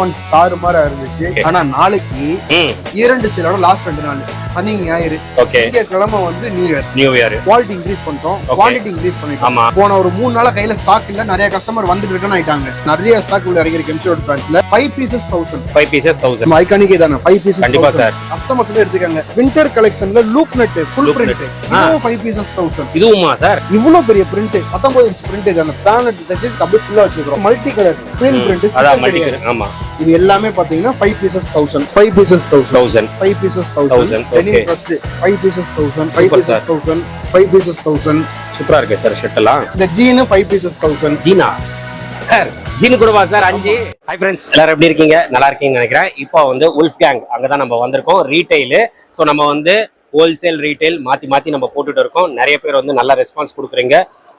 Response தாறுமாறா இருந்துச்சு. Okay. ஆனா நாளைக்கு இரண்டு சேலோட லாஸ்ட் ரெண்டு நாள். சனி ஞாயிறு. திங்கட்கிழமை வந்து new year new year quality increase பண்ணிட்டோம். குவாலிட்டி இன்க்ரீஸ் பண்ணிட்டோம். ஆமா. போன ஒரு மூணு நாளா கையில ஸ்டாக் இல்ல. நிறைய கஸ்டமர் வந்து ரிட்டர்ன் ஆயிட்டாங்க. நிறைய ஸ்டாக் உள்ள இறங்கிருக்கு எம்சிஓட பிரான்ச்ல five pieces thousand five pieces thousand நம்ம ஐகானிக்கே தானே ஃபைவ் பீசஸ் கண்டிப்பா sir. கஸ்டமர்ஸ் வந்து எடுத்துக்காங்க. Winter கலெக்ஷன்ல loop net full print five pieces thousand இதுவுமா sir? இவ்வளவு பெரிய பிரிண்ட் பத்தொன்பது இன்ச் பிரிண்ட் அந்த டச்சஸ் அப்படியே ஃபுல்லா வச்சிருக்கோம் மல்டி கலர் ஸ்கிரீன் பிரிண்ட் அதான் மல்டிக்கு ஆமா. இது எல்லாமே பாத்தீங்கன்னா five pieces thousand five pieces thousand five pieces 1000, thousand okay. Plus five pieces thousand five. Pieces thousand five pieces thousand சூப்பரா இருக்கு சார் ஷர்ட் எல்லாம். இந்த ஜீனு ஃபைவ் பீசஸ் தௌசண்ட் ஜீனா சார் ஜீனு கூடவா சார் அஞ்சு. ஹை ஃப்ரெண்ட்ஸ் எல்லாரும் எப்படி இருக்கீங்க? நல்லா இருக்கீங்கன்னு நினைக்கிறேன். இப்போ வந்து உல்ஃப் கேங் அங்கதான் நம்ம வந்திருக்கோம். ரீட்டைலு ஸோ நம்ம வந்து ஹோல்சேல் ரீட்டைல் மாத்தி மாத்தி நம்ம போட்டுட்டு இருக்கோம். நிறைய பேர் வந்து நல்ல ரெஸ்பான்ஸ் கொடுக்குறீங்க.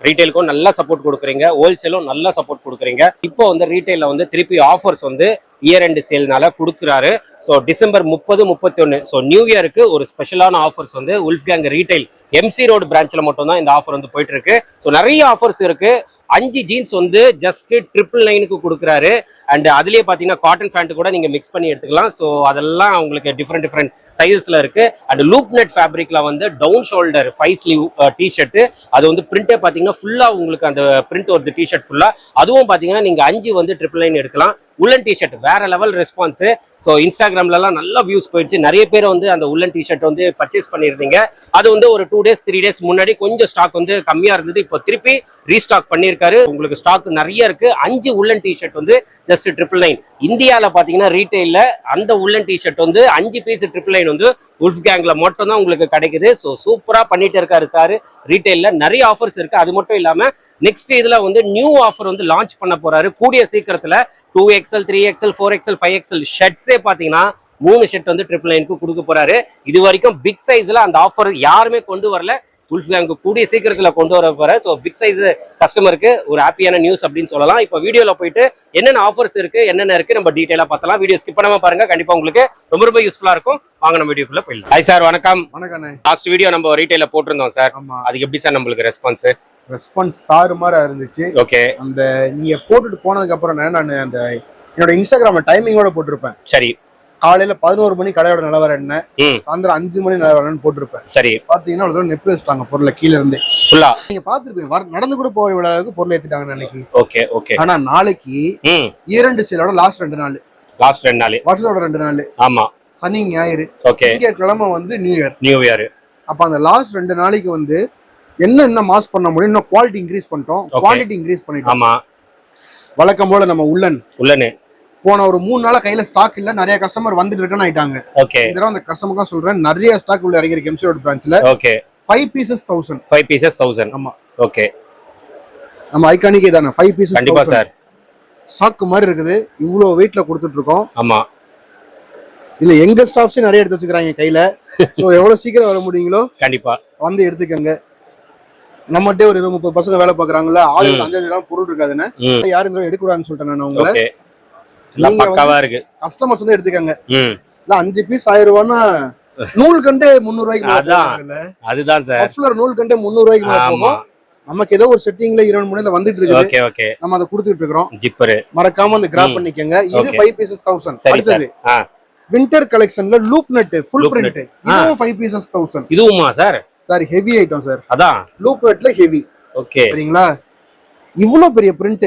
ரீட்டைலுக்கும் நல்ல சப்போர்ட் கொடுக்குறீங்க. ஹோல்சேலும் நல்ல சப்போர்ட் கொடுக்குறீங்க. இப்போ வந்து ரீட்டைல வந்து திருப்பி ஆஃபர்ஸ் வந்து இயர் எண்டு சேல்னால கொடுக்குறாரு. ஸோ டிசம்பர் முப்பது முப்பத்தி ஒன்று ஸோ நியூ இயருக்கு ஒரு ஸ்பெஷலான ஆஃபர்ஸ் வந்து wolf gang retail MC road பிரான்ச்சில் மட்டும் தான் இந்த ஆஃபர் வந்து போயிட்டு இருக்கு ஸோ நிறைய ஆஃபர்ஸ் இருக்கு. அஞ்சு ஜீன்ஸ் வந்து ஜஸ்ட் ட்ரிபிள் நைனுக்கு கொடுக்குறாரு. அண்ட் அதுலேயே பார்த்தீங்கன்னா காட்டன் ஃபேண்ட் கூட நீங்கள் மிக்ஸ் பண்ணி எடுத்துக்கலாம். ஸோ அதெல்லாம் உங்களுக்கு டிஃப்ரெண்ட் டிஃப்ரெண்ட் சைஸஸில் இருக்கு. அண்ட் லூப் நெட் ஃபேப்ரிக்ல வந்து down shoulder five sleeve T shirt அது வந்து பிரிண்டே பார்த்தீங்கன்னா ஃபுல்லாக உங்களுக்கு அந்த பிரிண்ட் வருது டிஷர்ட் ஃபுல்லாக அதுவும் பார்த்தீங்கன்னா நீங்கள் அஞ்சு வந்து ட்ரிபிள் நைன் எடுக்கலாம். உல்லன் டிஷர்ட் வேற லெவல் ரெஸ்பான்ஸு ஸோ இன்ஸ்டாகிராம்லலாம் நல்ல வியூஸ் போயிடுச்சு. நிறைய பேர் வந்து அந்த உல்லன் டிஷர்ட் வந்து பர்ச்சேஸ் பண்ணியிருந்தீங்க. அது வந்து ஒரு டூ டேஸ் த்ரீ டேஸ் முன்னாடி கொஞ்சம் ஸ்டாக் வந்து கம்மியாக இருந்தது. இப்போ திருப்பி ரீஸ்டாக் பண்ணியிருக்காரு. உங்களுக்கு ஸ்டாக் நிறைய இருக்கு. அஞ்சு உல்லன் டிஷர்ட் வந்து ஜஸ்ட் ட்ரிபிள் நைன் இந்தியாவில் பார்த்தீங்கன்னா ரீட்டைலில் அந்த உல்லன் டிஷர்ட் வந்து அஞ்சு பீஸ் ட்ரிபிள் நைன் வந்து உல்ஃப் கேங்கில் மட்டும்தான் உங்களுக்கு கிடைக்குது. ஸோ சூப்பராக பண்ணிட்டு இருக்காரு சார் ரீட்டைலில் நிறைய ஆஃபர்ஸ் இருக்குது அது மட்டும் இல்லாமல் நெக்ஸ்ட் இதில் வந்து நியூ ஆஃபர் வந்து லான்ச் பண்ண போகிறாரு கூடிய சீக்கிரத்தில் two X L three X L four X L five X L ஷர்ட்ஸே பாத்தீங்கன்னா மூணு ஷர்ட் வந்து ட்ரிபிள் நைனுக்கு கொடுக்க போறாரு. இது வரைக்கும் பிக் சைஸ்ல அந்த ஆஃபர் யாருமே கொண்டு வரல. உல்ஃப் கேங்கு கூடிய சீக்கிரத்துல கொண்டு வர போற ஸோ பிக் சைஸ் கஸ்டமருக்கு ஒரு ஹாப்பியான நியூஸ் அப்படின்னு சொல்லலாம். இப்போ வீடியோல போயிட்டு என்னென்ன ஆஃபர்ஸ் இருக்கு என்னென்ன இருக்கு நம்ம டீட்டெயிலா பார்த்தலாம். வீடியோ ஸ்கிப் பண்ணாம பாருங்க. கண்டிப்பா உங்களுக்கு ரொம்ப ரொம்ப யூஸ்ஃபுல்லா இருக்கும். வாங்க நம்ம வீடியோக்குள்ள போயிடலாம். ஹாய் சார் வணக்கம். வணக்கண்ணே லாஸ்ட் வீடியோ நம்ம ரீட்டைல போட்டிருந்தோம் சார் அதுக்கு எப்படி சார் நம்மளுக்கு ரெஸ்பான்ஸ் ரெஸ்பான்ஸ் தாறுமாறா இருந்துச்சு. ஓகே அந்த நீங்க போட்டுட்டு போனதுக்கு அப்புறம் நான் அந்த என்னோட இன்ஸ்டாகிராம்ல டைமிங்கோட போட்டிருப்பேன். சரி. காலையில பதினோரு மணி கடையோட நிலவரம் என்ன? சாயந்தரம் அஞ்சு மணி நிலவரம்னு போட்டிருப்பேன். சரி. பாத்தீங்கன்னா ஒரு நெப்பு வச்சுட்டாங்க பொருளை கீழ இருந்து. ஃபுல்லா? நீங்க பாத்துருப்பீங்க நடந்து கூட போக அளவுக்கு பொருளை ஏத்திட்டாங்க அன்னைக்கு. Okay okay. ஆனா நாளைக்கு இரண்டு சேலோட லாஸ்ட் ரெண்டு நாள். லாஸ்ட் ரெண்டு நாள். வருஷத்தோட ரெண்டு நாள். ஆமா. சனி ஞாயிறு. ஓகே திங்கட்கிழமை வந்து நியூ இயர் நியூ இயர் அப்ப அந்த லாஸ்ட் ரெண்டு நாளைக்கு வந்து என்ன என்ன மாஸ் பண்ண முடியும்? இன்னும் குவாலிட்டி இன்க்ரீஸ் பண்ணிட்டோம். குவாலிட்டி இன்க்ரீஸ் பண்ணிட்டோம். ஆமா. வழக்கம் போல நம்ம உள்ளன். உள்ளனு. போன ஒரு மூணு நாளா கையில ஸ்டாக் இல்ல நிறைய கஸ்டமர் வந்துட்டு ரிட்டர்ன் ஆயிட்டாங்க. ஓகே. இந்த தடவை அந்த கஸ்டமர் சொல்றேன் நிறைய ஸ்டாக் உள்ள இறங்கிருக்கு எம்சிஓட பிரான்ச்ல okay. Five pieces thousand five pieces thousand ஆமா. ஓகே. நம்ம ஐகானிக்கே தானே ஃபைவ் பீசஸ் கண்டிப்பா சார். சாக்கு மாதிரி இருக்குது இவ்வளவு வெயிட்ல கொடுத்துட்டு இருக்கோம். ஆமா. இதுல எங்க ஸ்டாஃப்ஸே நிறைய எடுத்து வச்சுக்கிறாங்க கையில. எவ்வளவு சீக்கிரம் வர முடியுங்களோ கண்டிப்பா. வந்து எடுத்துக்கங்க. நம்மகிட்டே ஒரு இருபது முப்பது பசங்க வேலை பாக்குறாங்கல்ல ஆளுக்கு அஞ்சு அஞ்சு பொருள் இருக்காதுன்னு யாரும் எடுக்கக்கூடாதுன்னு சொல்லிட்டேன் நான் உங்களை? இருக்கு. கஸ்டமர்ஸ் வந்து எடுத்துக்கங்க. இல்ல அஞ்சு பீஸ் ஆயிரம் ரூபான்னா நூல் கண்டே முந்நூறு ரூபாய்க்கு. அதுதான் சார். நூல் கண்டே முந்நூறு ரூபாய்க்கு நமக்கு ஏதோ ஒரு செட்டிங்ல இருபது மணி வந்துட்டு ஓகே நம்ம அதை கொடுத்துட்டு இருக்கிறோம். ஜிப்பரு. மறக்காம அந்த கிராப். பண்ணிக்கங்க. இது. ஃபைவ் பீசஸ் தௌசண்ட் அடுத்தது வின்டர் கலெக்ஷன்ல லூப் நெட் ஃபுல் பிரிண்ட் இதுவும் five pieces thousand இதுவுமா sir? Sir heavy item sir அதான் லூப் நெட்ல ஹெவி ஓகே சரிங்களா? இவ்வளவு பெரிய பிரிண்ட்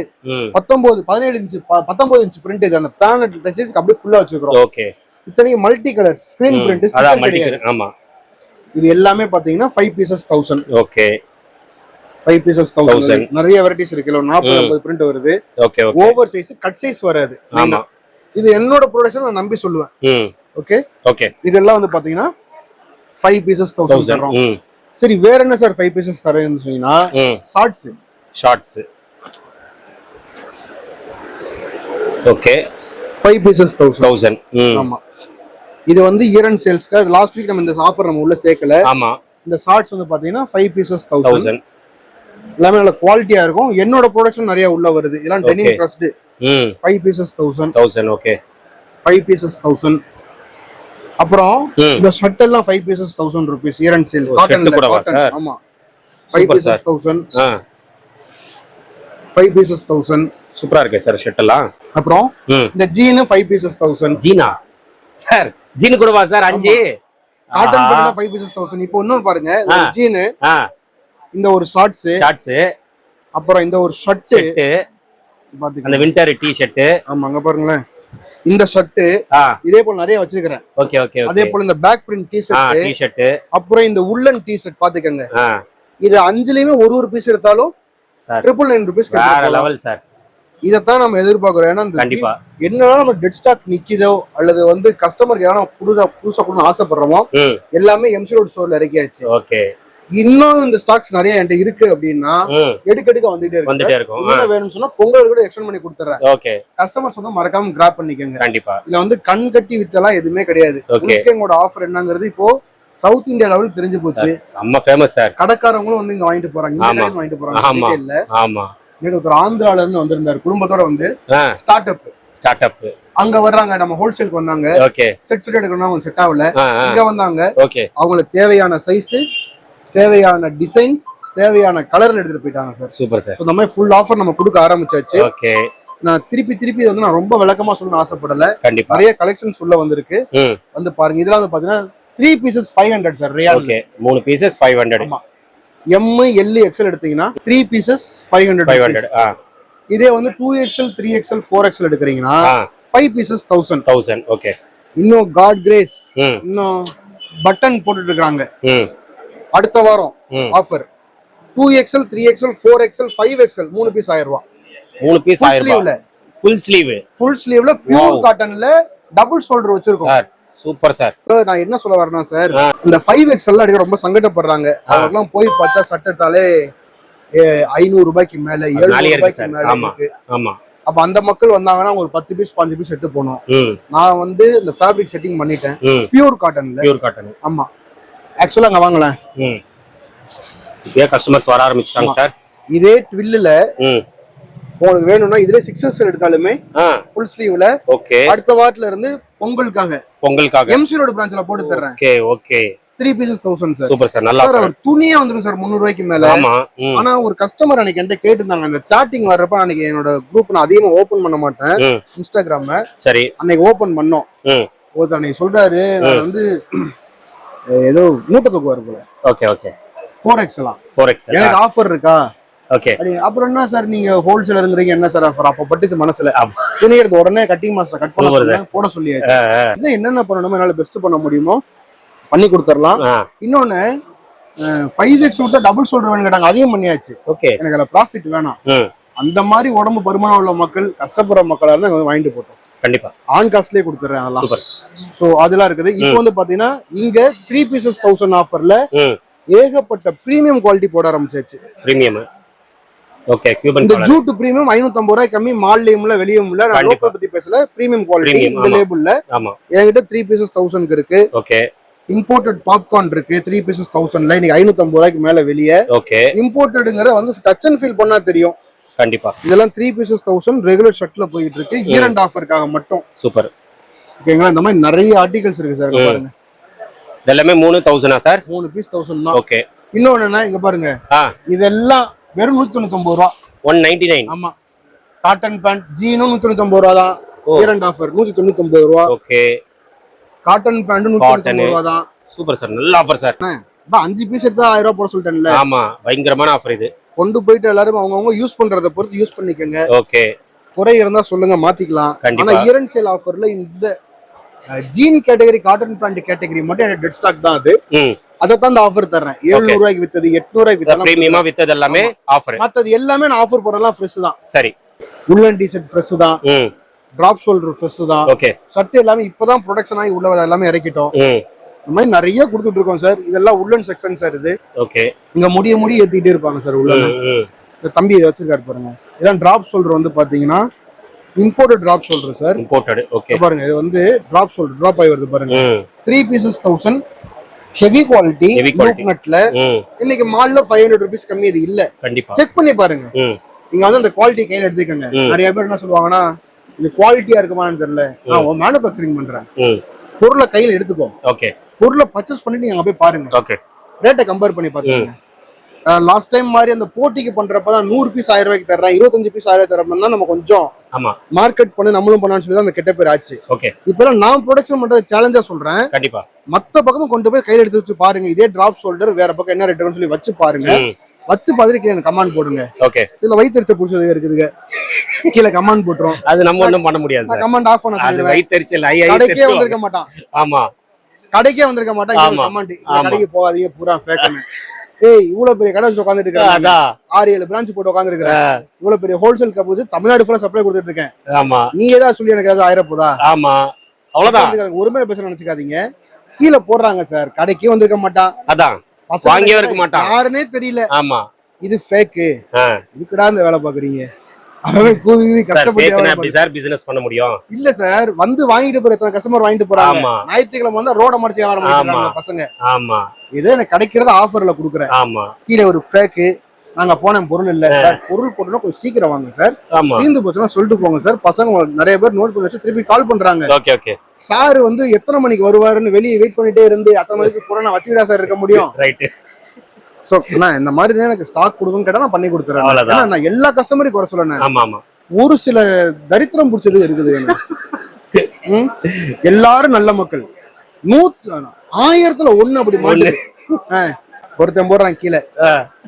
பத்தொன்பது பதினேழு இன்ச் பத்தொன்பது இன்ச் பிரிண்ட் இது. அந்த பிளானட் டச்சஸ் அப்படியே ஃபுல்லா வச்சிருக்கோம் ஓகே இத்தனைக்கு மல்டி கலர் ஸ்கிரீன் பிரிண்ட் ஆமா. இது எல்லாமே பாத்தீங்கன்னா five pieces thousand okay five pieces thousand 1000. நிறைய வெரைட்டிஸ் இருக்கு. இல்ல நாற்பது. ஐம்பது பிரிண்ட் வருது. Okay over size cut size வராது. ஆமா. இது என்னோட ப்ரொடக்ஷன் நான் நம்பி சொல்லுவேன். ஓகே ஓகே இதெல்லாம் வந்து பாத்தீங்கன்னா ஃபைவ் பீசஸ் தௌசண்ட் சரி வேற என்ன சார் ஃபைவ் பீசஸ் தரேன்னு சொன்னீங்கன்னா shorts shorts okay five pieces thousand thousand ஆமா. இது வந்து இயர் அண்ட் சேல்ஸ்க்கு லாஸ்ட் வீக் நம்ம இந்த ஆஃபர் நம்ம உள்ள சேர்க்கல. ஆமா. இந்த ஷார்ட்ஸ் வந்து பாத்தீங்கன்னா ஃபைவ் பீசஸ் தௌசண்ட் எல்லாமே நல்ல குவாலிட்டியா இருக்கும். என்னோட ப்ரொடக்ஷன் நிறைய உள்ள வருது. இதெல்லாம் Okay. Trust five pieces thousand thousand okay five pieces thousand அப்புறம் இந்த ஷர்ட் எல்லாம் five pieces thousand rupees year end sale cotton sir? ஆமா. Five pieces thousand five pieces thousand சூப்பரா இருக்கு சார் ஷர்ட் எல்லாம். அப்புறம் இந்த ஜீனு ஃபைவ் பீசஸ் தௌசண்ட் ஜீனா சார் ஜீனு கூடவா சார் அஞ்சு. Cotton pant five pieces thousand இப்போ இன்னொன்று பாருங்க. ஜீனு இந்த ஒரு ஷார்ட்ஸ் ஷார்ட்ஸ் அப்புறம் இந்த ஒரு ஷர்ட் பாத்துக்க அந்த வின்டர் டி ஷர்ட் ஆமா அங்க பாருங்களேன். இந்த ஷர்ட் இதே போல நிறைய வச்சிருக்கிறேன். ஓகே ஓகே அதே போல இந்த back print T ah shirt T shirt அப்புறம் இந்த உள்ளன் டி ஷர்ட் பாத்துக்கங்க இது அஞ்சுலயுமே ஒரு ஒரு பீஸ் எடுத்தாலும் triple nine rupees level sir. இதைத்தான் நம்ம எதிர்பார்க்கிறோம். ஏன்னா கண்டிப்பா. என்னதான் நம்ம டெட் ஸ்டாக் நிக்குதோ அல்லது வந்து கஸ்டமருக்கு ஏதாவது புதுசா புதுசா கொடுக்கணும்னு ஆசைப்படுறோமோ எல்லாமே எம்சி ரோட் ஸ்டோர்ல இறக்கியாச்சு. ஓகே. இன்னும் இந்த ஸ்டாக்ஸ் நிறைய என்கிட்ட இருக்கு அப்படின்னா ம் எடுக்க எடுக்க வந்துட்டே இருக்கு வேணும்னு சொன்னா பொங்கல் கூட எக்ஸ்டெண்ட் பண்ணி கொடுத்துறேன். ஓகே. கஸ்டமர்ஸ் வந்து மறக்காம கிராப் பண்ணிக்கோங்க. கண்டிப்பா. இதுல வந்து கண் கட்டி வித்தெல்லாம் எதுவுமே கிடையாது. எங்களோட ஆஃபர் என்னங்கிறது இப்போ சவுத் இந்தியா லெவல் தெரிஞ்சு போச்சு. செம்ம ஃபேமஸ் சார். கடைக்காரங்களும் வந்து இங்க வாங்கிட்டு போறாங்க. கடையில வாங்கிட்டு போறாங்க. இல்ல ஆமா. ஒருத்தர் ஆந்திரால இருந்து வந்திருந்தாரு. குடும்பத்தோட வந்து ஸ்டார்ட் அப் ஸ்டார்ட் அப் அங்க வர்றாங்க. நம்ம ஹோல்சேலுக்கு வந்தாங்க. செட் செட் எடுக்கணும்னா அவங்க செட் ஆகல. இங்க வந்தாங்க. அவங்களுக்கு தேவையான சைஸ் தேவையான டிசைன்ஸ் தேவையான கலர்ல எடுத்துட்டு போயிட்டாங்க சார் சூப்பர் சார் இந்த மாதிரி ஃபுல் ஆஃபர் நம்ம கொடுக்க ஆரம்பிச்சாச்சு. ஓகே நான் திருப்பி திருப்பி இதை வந்து நான் ரொம்ப விளக்கமா சொல்லணும்னு ஆசைப்படல. கண்டிப்பா. நிறைய கலெக்ஷன்ஸ் உள்ள வந்திருக்கு. வந்து பாருங்க இதெல்லாம் வந்து பாத்தீங்கன்னா three pieces five hundred sir ரியால் ஓகே மூணு pieces five hundred M L X L எடுத்தீங்கன்னா three pieces five five hundred hundred ஆ. இதே வந்து two X L three X L four X L எடுக்கிறீங்கன்னா five pieces thousand thousand okay இன்னும் God grace இன்னும் button போட்டுட்டு இருக்காங்க அடுத்த வாரம். Offer two X L three X L four X L five X L மூணு பீஸ் ஆயிரம் ரூபாய். மூணு பீஸ் ஆயிரம். ரூபாய். ஃபுல் ஸ்லீவ் ஃபுல் ஸ்லீவ்ல பியூர் காட்டன்ல டபுள் ஷோல்டர் வச்சிருக்கோம். சார் சூப்பர் சார் நான் என்ன சொல்ல வரேன்னா சார். இந்த ஃபைவ் எக்ஸ்எல் அடிக்க ரொம்ப சங்கடப்படுறாங்க. அவங்கெல்லாம் போய் பார்த்தா சட்டத்தாலே ஐநூறு ரூபாய்க்கு மேல இருக்கு ரூபாய்க்கு மேல ஆமா இருக்கு. ஆமா. அப்ப அந்த மக்கள் வந்தாங்கன்னா ஒரு பத்து பீஸ் பாஞ்சு பீஸ் எடுத்து போனோம் நான் வந்து இந்த ஃபேப்ரிக் செட்டிங் பண்ணிட்டேன். பியூர் காட்டன்ல பியூர் காட்டன் ஆமா. ஆக்சுவலா அங்க வாங்கலாம் ம். இப்பயே கஸ்டமர்ஸ் வர ஆரம்பிச்சிட்டாங்க சார். இதே ட்வில்லுல உங்களுக்கு வேணும்னா இதுல சிக்ஸ் எக்ஸ்எல் எடுத்தாலுமே ஃபுல் ஸ்லீவ்ல ஓகே. அடுத்த வாரத்துல இருந்து பொங்கலுக்காக பொங்கலுக்காக. எம்சி ரோடு பிரான்ச்ல போட்டு தர்றேன். Okay okay. Three pieces thousand sir super sir நல்லா சார் அவர் துணியே வந்துடும் சார் முந்நூறு ரூபாய்க்கு மேல ஆனா ஒரு கஸ்டமர் அன்னைக்கு என்கிட்ட கேட்டிருந்தாங்க. அந்த சாட்டிங் வர்றப்ப அன்னைக்கு என்னோட குரூப் நான் அதிகமா ஓபன் பண்ண மாட்டேன். இன்ஸ்டாகிராம சரி. அன்னைக்கு ஓபன் பண்ணோம். ம். ஒருத்தர் அன்னைக்கு சொல்றாரு நான் வந்து ஏதோ மூட்டை தூக்குவாரு போல. Okay okay. ஃபோர் எக்ஸ் எல்லாம். ஃபோர் எக்ஸ் எனக்கு ஆஃபர் இருக்கா? ஓகே. அப்புறம் என்ன சார் நீங்க ஹோல்சேலருங்கிறீங்க என்ன சார் ஆஃபர் அப்ப பட்டுச்சு மனசுல. துணி எடுத்து உடனே கட்டிங் மாஸ்டர் கட் பண்ண போட சொல்லியாச்சு. இன்னும் என்னென்ன பண்ணணுமோ என்னால பெஸ்ட் பண்ண முடியுமோ பண்ணி கொடுத்துடலாம். இன்னொன்னு ஃபைவ் எக்ஸ் கொடுத்தா டபுள் ஷோல்டர் வேணும் கேட்டாங்க அதையும் பண்ணியாச்சு. ஓகே. எனக்கு அதில் ப்ராஃபிட் வேணாம். அந்த மாதிரி உடம்பு பருமனம் உள்ள மக்கள் கஷ்டப்படுற மக்களா இருந்தா இங்க வந்து வாங்கிட்டு போட்டோம். கண்டிப்பா. ஆன் காஸ்ட்லயே கொடுத்துறேன் அதெல்லாம். ஸோ அதெல்லாம் இருக்குது. இப்போ வந்து பாத்தீங்கன்னா இங்க த்ரீ பீசஸ் தௌசண்ட் ஆஃபர்ல ஏகப்பட்ட பிரீமியம் குவாலிட்டி போட ஆரம்பிச்சாச்சு. பிரீமியம் ஓகே கியூபன் இந்த ஜூட் பிரீமியம் ஐநூத்தம்பது ரூபாய் கம்மி மால்லையும்ல வெளியும் இல்ல நான். லோக்கல் பத்தி பேசல. பிரீமியம் குவாலிட்டி இந்த. லேபிள்ல என்கிட்ட த்ரீ பீசஸ் தௌசண்ட் இருக்கு. ஓகே இம்போர்ட்டட் பாப்கார்ன் இருக்கு த்ரீ பீசஸ் தௌசண்ட்ல இன்னைக்கு ஐநூத்தம்பது ரூபாய்க்கு மேல வெளியே. ஓகே இம்போர்ட்டடுங்கிறத வந்து டச் அண்ட் ஃபீல் பண்ணா தெரியும். கண்டிப்பா. இதெல்லாம் த்ரீ பீசஸ் தௌசண்ட் ரெகுலர் ஷர்ட்ல போயிட்டு இருக்கு. இயர் அண்ட் ஆஃபருக்காக மட்டும். சூப்பர். ஓகேங்களா? இந்த மாதிரி நிறைய ஆர்டிகல்ஸ் இருக்கு சார் பாருங்க. இதெல்லாமே மூணு தௌசண்டா சார்? மூணு பீஸ் தௌசண்ட் தான். ஓகே. இன்னொன்னு இங்க பாருங்க. இதெல்லாம் வெறும் நூத்தி தொண்ணூத்தொன்பது ரூபா. ஒன் நைன்டி நைன் ஆமா. காட்டன் பேண்ட் ஜீனும் நூத்தி தொண்ணூத்தொன்பது ரூபா தான். இயர் அண்ட் ஆஃபர் நூத்தி தொண்ணூத்தொன்பது ரூபா. ஓகே. காட்டன் பேண்ட் நூத்தி. தொண்ணூத்தொன்பது ரூபா தான். சூப்பர் சார் நல்ல ஆஃபர் சார். அஞ்சு பீஸ் எடுத்தா ஆயிரம் ரூபாய் போட சொல்லிட்டேன்ல. ஆமா பயங்கரமான ஆஃபர் இது. கொண்டு போயிட்டு எல்லாரும் அவங்கவுங்க யூஸ் பண்றத பொறுத்து யூஸ் பண்ணிக்கோங்க. ஓகே குறை இருந்தா சொல்லுங்க மாத்திக்கலாம். ஆனா இயர் அண்ட் சேல் ஆஃபர்ல இந்த jean category cotton pant category மட்டும் எனக்கு டெட் ஸ்டாக் தான் அது. ம். அதை தான் இந்த ஆஃபர் தர்றேன். எழுநூறு ரூபாய்க்கு வித்தது எட்நூறு ரூபாய்க்கு பிரீமியமா வித்தது எல்லாமே ஆஃபர் மத்தது எல்லாமே நான் ஆஃபர் போறதெல்லாம் ஃப்ரெஷ் தான். சரி. உள்ளன் டிஷர்ட் ஃப்ரெஷ் தான். டிராப் ஷோல்டர் ஃப்ரெஷ் தான். ஓகே சட்டை எல்லாமே இப்பதான் ப்ரொடக்ஷன் ஆகி உள்ள எல்லாமே இறக்கிட்டோம். இந்த மாதிரி நிறைய கொடுத்துட்டு இருக்கோம் சார். இதெல்லாம் உள்ளன் செக்ஷன் சார் இது. ஓகே. இங்க முடிய முடிய ஏத்திட்டே இருப்பாங்க சார் உள்ள இந்த தம்பி இதை வச்சிருக்காரு பாருங்க. இதான் டிராப் ஷோல்டர் வந்து பாத்தீங்கன்னா imported drop shoulder sir. Imported okay பாருங்க இது வந்து டிராப் ஷோல்டர் டிராப் ஆகி வருது பாருங்க. Three pieces thousand heavy quality loop. நட்ல இன்னைக்கு மால்ல ஃபைவ் ஹண்ட்ரட் ருபீஸ் கம்மி இது இல்ல. கண்டிப்பா. செக் பண்ணி பாருங்க. நீங்க வந்து அந்த குவாலிட்டி கையில எடுத்துக்கங்க. நிறைய பேர் என்ன சொல்லுவாங்கன்னா இது குவாலிட்டியா இருக்குமான்னு தெரியல. நான் மேனுஃபேக்சரிங் பண்றேன். பொருளை கையில எடுத்துக்கோ. ஓகே. பொருளை பர்ச்சேஸ் பண்ணிட்டு நீங்க போய் பாருங்க. ஓகே ரேட்டை கம்பேர் பண்ணி பாத்துக்கோங்க லாஸ்ட் டைம் மாதிரி அந்த போட்டிக்கு பண்றப்பதான் நூறு பீஸ் ஆயிரம் ரூபாய்க்கு தர்றேன். இருபத்தஞ்சு பீஸ் ஆயிரம் தரப்பா நம்ம கொஞ்சம் ஆமா. மார்க்கெட் பண்ணி நம்மளும் பண்ணான்னு சொல்லி தான் அந்த கெட்ட பேர் ஆச்சு. ஓகே இப்பெல்லாம் நான் ப்ரொடக்ஷன் பண்றது சேலஞ்சா சொல்றேன். கண்டிப்பா. மத்த பக்கமும் கொண்டு போய் கையில எடுத்து வச்சு பாருங்க. இதே டிராப் ஷோல்டர் வேற பக்கம் என்ன ரேட் சொல்லி வச்சு பாருங்க. வச்சு பார்த்துட்டு கீழே கமாண்ட் போடுங்க. ஓகே சில வயிற்றுச்ச புடிச்சது இருக்குதுங்க கீழே கமாண்ட் போட்டுரும். அது நம்ம ஒண்ணும் பண்ண முடியாது கமாண்ட் ஆஃப் பண்ண வயிற்றுச்சல் ஐ கடைக்கே வந்திருக்க மாட்டான். ஆமா. கடைக்கே வந்திருக்க மாட்டான் ஆமா. கமாண்ட். கடைக்கு போகாதீங்க பூரா ஃபேக்குன்னு ஏய் இவ்வளவு பெரிய கடை உட்காந்துட்டு இருக்கிறேன் ஆறு ஏழு பிரான்ச் போட்டு உட்காந்துட்டு இருக்கிறேன் இவ்வளவு பெரிய ஹோல்சேல் கப் வச்சு தமிழ்நாடு ஃபுல்லா சப்ளை கொடுத்துட்டு இருக்கேன். ஆமா. நீ ஏதாவது சொல்லி எனக்கு ஏதாவது ஆயிரம் போதா ஆமா. அவ்வளவுதான். ஒருமையில பேச நினைச்சுக்காதீங்க. கீழே போடுறாங்க சார் கடைக்கே வந்திருக்க மாட்டான். அதான். வாங்கியே இருக்க மாட்டான். யாருன்னே தெரியல. ஆமா. இது ஃபேக்கு. இதுக்குடா இந்த வேலை பாக்குறீங்க? அவன் கஷ்டப்பட்டு ஃபேக்னா வியாபாரம் எப்படி சார் பிசினஸ் பண்ண முடியும். இல்ல சார் வந்து வாங்கிட்டு போற எத்தனை கஸ்டமர் வாங்கிட்டு போறாங்க? ஞாயிற்றுக்கிழமை வந்தா ரோட மடிச்சு வியாபாரம் பண்ணிக்கிறாங்க ஆமா. பசங்க. ஆமா. இதே எனக்கு கிடைக்கிறத ஆஃபர்ல கொடுக்குறேன். ஆமா. கீழே ஒரு ஃபேக்கு நாங்க போன பொருள் இல்ல. சார் பொருள் போட்டோம்னா கொஞ்சம் சீக்கிரம் வாங்க சார். தீர்ந்து போச்சுன்னா சொல்லிட்டு போங்க சார். பசங்க நிறைய பேர் நோட் பண்ணி வச்சு திருப்பி கால் பண்றாங்க. சார் வந்து எத்தனை மணிக்கு வருவாருன்னு வெளியே வெயிட் பண்ணிட்டே இருந்து அத்தனை மணிக்கு பூரா நான் வச்சுக்கிட்டா சார் இருக்க முடியும். சோ நான் இந்த மாதிரி எனக்கு ஸ்டாக் கொடுக்குன்னு கேட்டா நான் பண்ணி கொடுத்துறேன். ஏன்னா நான் எல்லா கஸ்டமரையும் குறை சொல்லணும் ஆமா ஆமா. ஒரு சில தரித்திரம் பிடிச்சது இருக்குது? எல்லாரும் நல்ல மக்கள். நூத்து ஆயிரத்துல ஒண்ணு அப்படி மாட்டு ஒருத்தன் போடுறான் கீழே.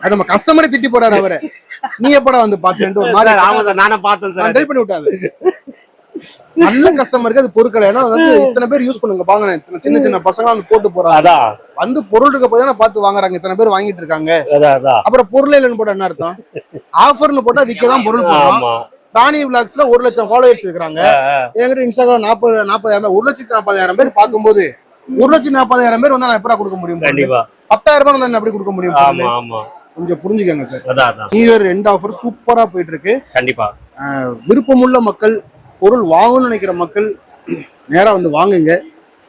அது நம்ம கஸ்டமரே திட்டி போறாரு அவரை. நீ எப்படா வந்து பாத்துட்டு ஒரு மாதிரி பார்த்தேன் பண்ணி விட்டாது நல்ல கஸ்டமருக்கு அது பொருட்கள் ஏன்னா வந்து இத்தனை பேர் யூஸ் பண்ணுங்க. பாங்க சின்ன சின்ன பசங்க வந்து போட்டு போறாங்க. வந்து பொருள் இருக்க போய் தானே பார்த்து வாங்குறாங்க. இத்தனை பேர் வாங்கிட்டு இருக்காங்க. அப்புறம் பொருளே இல்லைன்னு போட்டா என்ன அர்த்தம்? ஆஃபர்னு போட்டா விற்கதான் பொருள் போடுறோம். ராணி விளாக்ஸ்ல ஒரு லட்சம் ஃபாலோவர்ஸ் இருக்காங்க என்கிட்ட இன்ஸ்டாகிராம் நாற்பது நாற்பதாயிரம் பேர், ஒரு லட்சத்தி நாற்பதாயிரம் பேர் பார்க்கும்போது ஒரு லட்சத்தி நாற்பதாயிரம் பேர் வந்து நான் எப்படா கொடுக்க முடியும் பத்தாயிரம் ரூபாய் வந்து நான் எப்படி கொடுக்க முடியும் பொருள்? ஆமா ஆமா. கொஞ்சம் புரிஞ்சுக்கங்க சார். நியூ இயர் ரெண்டு ஆஃபர் சூப்பரா போயிட்டு இருக்கு. கண்டிப்பா. விருப்பமுள்ள மக்கள் பொருள் வாங்கணும்னு நினைக்கிற மக்கள் நேரா வந்து வாங்குங்க.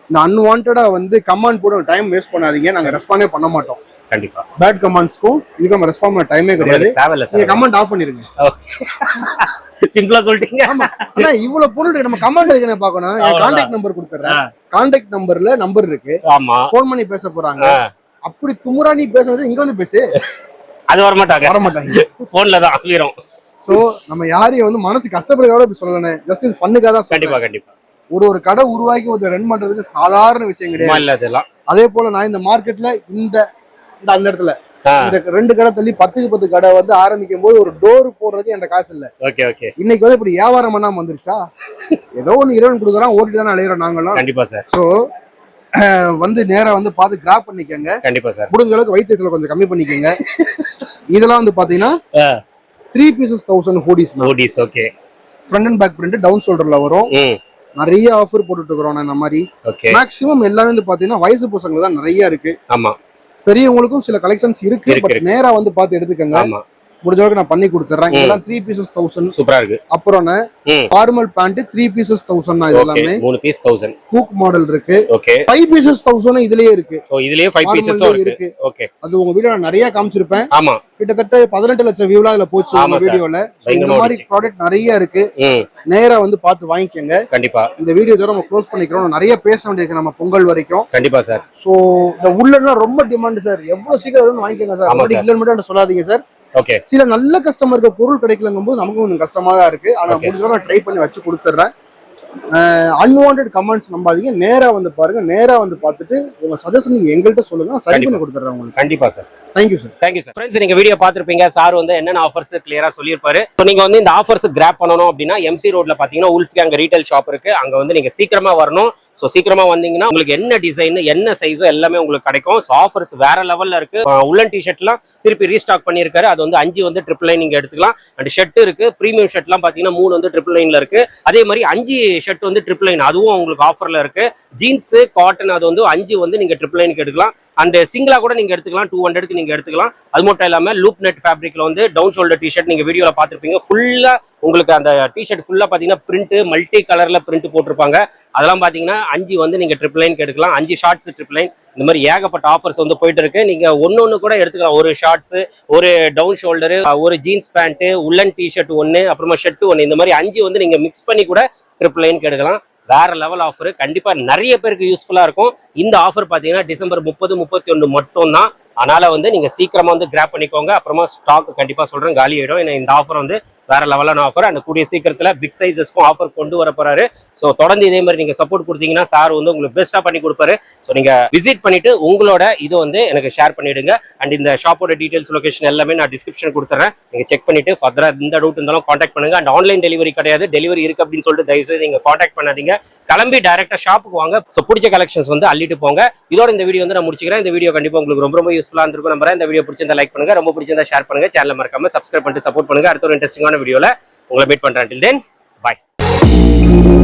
இந்த அன்வான்டா வந்து கமாண்ட் போட டைம் வேஸ்ட் பண்ணாதீங்க. நாங்க ரெஸ்பாண்டே பண்ண மாட்டோம். கண்டிப்பா. பேட் கமெண்ட்ஸ்க்கும் இதுக்கு நம்ம ரெஸ்பாண்ட் பண்ண டைமே கிடையாது. நீங்க கமெண்ட் ஆஃப் பண்ணிருங்க. சிம்பிளா சொல்லிட்டீங்க. ஆனா இவ்வளவு பொருள். நம்ம கமெண்ட் எதுக்கு பார்க்கணும்? என். கான்டாக்ட் நம்பர் கொடுத்துறேன் கான்டாக்ட் நம்பர்ல நம்பர் இருக்கு. ஆமா. ஃபோன் பண்ணி பேச போறாங்க. அப்படி துமுறா நீ பேசுறது இங்க வந்து பேசு. அது வர மாட்டாங்க வர மாட்டாங்க போன்ல தான் வீரம் சோ நம்ம யாரையும் வந்து மனசு கஷ்டப்படுறதோட இப்படி சொல்லணும் ஜஸ்ட் இது ஃபன்னுக்காக தான். கண்டிப்பா கண்டிப்பா. ஒரு ஒரு கடை உருவாக்கி ஒரு ரன் பண்றதுக்கு சாதாரண விஷயம் கிடையாது. அதே போல நான் இந்த மார்க்கெட்ல இந்த இந்த அந்த இடத்துல. இந்த ரெண்டு கடை தள்ளி பத்துக்கு பத்து கடை வந்து ஆரம்பிக்கும் போது ஒரு டோர் போடுறதுக்கு என்கிட்ட காசு இல்ல. Okay okay. இன்னைக்கு வந்து இப்படி வியாபாரம் பண்ணாம வந்துருச்சா? ஏதோ ஒண்ணு இறைவன் கொடுக்குறான் ஓட்டிட்டு தானே அலையிறோம் நாங்களும் கண்டிப்பா சார் சோ வந்து நேரா வந்து பார்த்து கிராப் பண்ணிக்கங்க. கண்டிப்பா சார் முடிஞ்ச அளவுக்கு வைத்தியத்துல கொஞ்சம் கம்மி பண்ணிக்கங்க. இதெல்லாம் வந்து பாத்தீங்கன்னா three pieces thousand hoodies hoodies okay front and back print down ஷோல்டர்ல வரும். நிறைய ஆஃபர் போட்டுட்டு இருக்கிறோம் இந்த மாதிரி. மேக்ஸிமம் எல்லாமே வந்து பாத்தீங்கன்னா வயசு பசங்க தான் நிறைய இருக்கு. ஆமா. பெரியவங்களுக்கும் சில கலெக்ஷன்ஸ் இருக்கு பட். நேரா வந்து பார்த்து எடுத்துக்கங்க. ஆமா. முடிஞ்ச அளவுக்கு நான் பண்ணி கொடுத்துறேன். இதெல்லாம் த்ரீ பீசஸ் தௌசண்ட் சூப்பரா இருக்கு. அப்புறம் ம். Formal pant three pieces thousand தான் எல்லாமே மூணு பீஸ் தௌசண்ட் ஹூக் மாடல் இருக்கு. ஓகே ஃபைவ் பீசஸ் தௌசண்ட் இதுலயே இருக்கு. ஓ இதுலயே ஃபைவ் லயே இருக்கு. ஓகே அது உங்க வீடியோ நான் நிறைய காமிச்சிருப்பேன். ஆமா. கிட்டத்தட்ட பதினெட்டு லட்சம் வியூலாம் இதுல போச்சு உங்க. வீடியோல. இந்த மாதிரி. ப்ராடக்ட் நிறைய இருக்கு. நேரா வந்து பார்த்து வாங்கிக்கோங்க. கண்டிப்பா. இந்த வீடியோ இதோட நம்ம க்ளோஸ் பண்ணிக்கிறோம். நிறைய பேச வேண்டியிருக்கு நம்ம பொங்கல் வரைக்கும். கண்டிப்பா சார் சோ இந்த உள்ளன்னா ரொம்ப டிமாண்ட் சார் எவ்வளவு சீக்கிரம் வாங்கிக்கோங்க சார். இல்லைன்னு மட்டும் சொல்லாதீங்க சார் ஓகே சில நல்ல கஸ்டமருக்கு பொருள் கிடைக்கலங்கும் போது நமக்கும் கொஞ்சம் கஷ்டமா தான் இருக்கு ஆனா. முடிஞ்ச நான் ட்ரை பண்ணி வச்சு கொடுத்துட்றேன் அன்வான்ட் கமெண்ட்ஸ் நம்பாதீங்க. நேரா வந்து பாருங்க. நேரா வந்து பார்த்துட்டு உங்க சஜஷன் நீங்க எங்கள்கிட்ட சொல்லுங்க. நான் சரி பண்ணி கொடுத்துட்றேன் உங்களுக்கு. கண்டிப்பா sir thank you sir thank you sir friends நீங்கள் வீடியோ பார்த்துருப்பீங்க. சார் வந்து என்னென்ன ஆஃபர்ஸ் கிளியராக சொல்லியிருப்பாரு. ஸோ நீங்கள் வந்து இந்த ஆஃபர்ஸ் கிராப் பண்ணணும் அப்படின்னா எம்சி ரோட்ல பார்த்தீங்கன்னா உல்ஃப் கேங் ரீட்டைல் ஷாப் இருக்கு. அங்கே வந்து நீங்கள் சீக்கிரமா வரணும். ஸோ சீக்கிரமா வந்தீங்கன்னா உங்களுக்கு என்ன டிசைன் என்ன சைஸோ எல்லாமே உங்களுக்கு கிடைக்கும். ஸோ ஆஃபர்ஸ் வேற லெவல்ல இருக்கு. உள்ளன் டிஷர்ட்லாம் திருப்பி ரீஸ்டாக் பண்ணியிருக்காரு. அது வந்து அஞ்சு வந்து ட்ரிபிள் லைன் நீங்கள் எடுத்துக்கலாம். அண்ட் ஷர்ட் இருக்கு. ப்ரீமியம் ஷர்ட்லாம் பார்த்தீங்கன்னா மூணு வந்து ட்ரிபிள் லைனில் இருக்கு. அதே மாதிரி அஞ்சு ஷர்ட் வந்து ட்ரிபிள் லைன் அதுவும் உங்களுக்கு ஆஃபர்ல இருக்கு. ஜீன்ஸு காட்டன் அது வந்து அஞ்சு வந்து நீங்கள் ட்ரிபிள் லைனுக்கு எடுக்கலாம். அண்ட் சிங்கிளா கூட நீங்க எடுத்துக்கலாம் டூ ஹண்ட்ரட்க்கு நீங்க எடுத்துக்கலாம். அது மட்டும் இல்லாம லூப் நெட் ஃபேப்ரிக்ல வந்து டவுன் ஷோல்டர் டிஷர்ட் நீங்க வீடியோல பார்த்திருப்பீங்க. ஃபுல்லா உங்களுக்கு அந்த டிஷர்ட் ஃபுல்லா பாத்தீங்கன்னா பிரிண்ட் மல்டி கலர்ல பிரிண்ட் போட்டிருப்பாங்க. அதெல்லாம் பாத்தீங்கன்னா அஞ்சு வந்து நீங்க ட்ரிப் லைனுக்கு எடுக்கலாம். அஞ்சு ஷார்ட்ஸ் ட்ரிப் லைன் இந்த மாதிரி ஏகப்பட்ட ஆஃபர்ஸ் வந்து போயிட்டு இருக்கு. நீங்க ஒன்னு ஒன்னு கூட எடுத்துக்கலாம். ஒரு ஷார்ட்ஸ் ஒரு டவுன் ஷோல்டரு ஒரு jeans pant woollen T shirt ஒன்னு அப்புறமா ஷர்ட் ஒன்னு இந்த மாதிரி அஞ்சு வந்து நீங்க மிக்ஸ் பண்ணி கூட ட்ரிப் லைனுக்கு எடுக்கலாம். வேற லெவல் ஆஃபர் கண்டிப்பா நிறைய பேருக்கு யூஸ்ஃபுல்லா இருக்கும். இந்த ஆஃபர் பாத்தீங்கன்னா டிசம்பர் முப்பது முப்பத்தி ஒன்று மட்டும்தான் அதனால் வந்து நீங்கள் சீக்கிரமாக வந்து கிராப் பண்ணிக்கோங்க. அப்புறமா ஸ்டாக் கண்டிப்பாக சொல்கிறேன் காலி ஆயிடும். ஏன்னா இந்த ஆஃபர் வந்து வேற லெவலான ஆஃபர் அண்ட் கூடிய சீக்கிரத்தில் பிக் சைஸஸ்க்கும் ஆஃபர் கொண்டு வர போறாரு. ஸோ தொடர்ந்து இதே மாதிரி நீங்கள் சப்போர்ட் கொடுத்தீங்கன்னா சார் வந்து உங்களுக்கு பெஸ்ட்டாக பண்ணி கொடுப்பாரு. ஸோ நீங்கள் விசிட் பண்ணிட்டு உங்களோட இது வந்து எனக்கு ஷேர் பண்ணிடுங்க. அண்ட் இந்த ஷாப்போட டீடைல்ஸ் லொகேஷன் எல்லாமே நான் டிஸ்கிரிப்ஷன் கொடுத்துறேன். நீங்கள் செக் பண்ணிட்டு ஃபர்தராக எந்த டவுட் இருந்தாலும் காண்டாக்ட் பண்ணுங்க. அண்ட் ஆன்லைன் டெலிவரி கிடையாது. டெலிவரி இருக்கு அப்படின்னு சொல்லிட்டு தயவுசெய்து நீங்கள் காண்டாக்ட் பண்ணாதீங்க. கிளம்பி டேரெக்டாக ஷாப்புக்கு வாங்க. ஸோ பிடிச்ச கலெக்ஷன்ஸ் வந்து அள்ளிட்டு போங்க. இதோட இந்த வீடியோ வந்து நான் முடிச்சுக்கிறேன். இந்த வீடியோ கண்டிப்பாக உங்களுக்கு ரொம்ப ரொம்ப யூஸ் யூஸ்ஃபுல்லாக இருந்திருக்கும். நம்புறேன் இந்த வீடியோ பிடிச்சிருந்தா லைக் பண்ணுங்க. ரொம்ப பிடிச்சிருந்தா ஷேர் பண்ணுங்க. சேனல் மறக்காம சப்ஸ்கிரைப் பண்ணிட்டு சப்போர்ட் பண்ணுங்க. அடுத்த ஒரு இன்ட்ரெஸ்டிங்கான வீடியோவில் உங்களை மீட் பண்ணுறேன் டில் தென் பாய்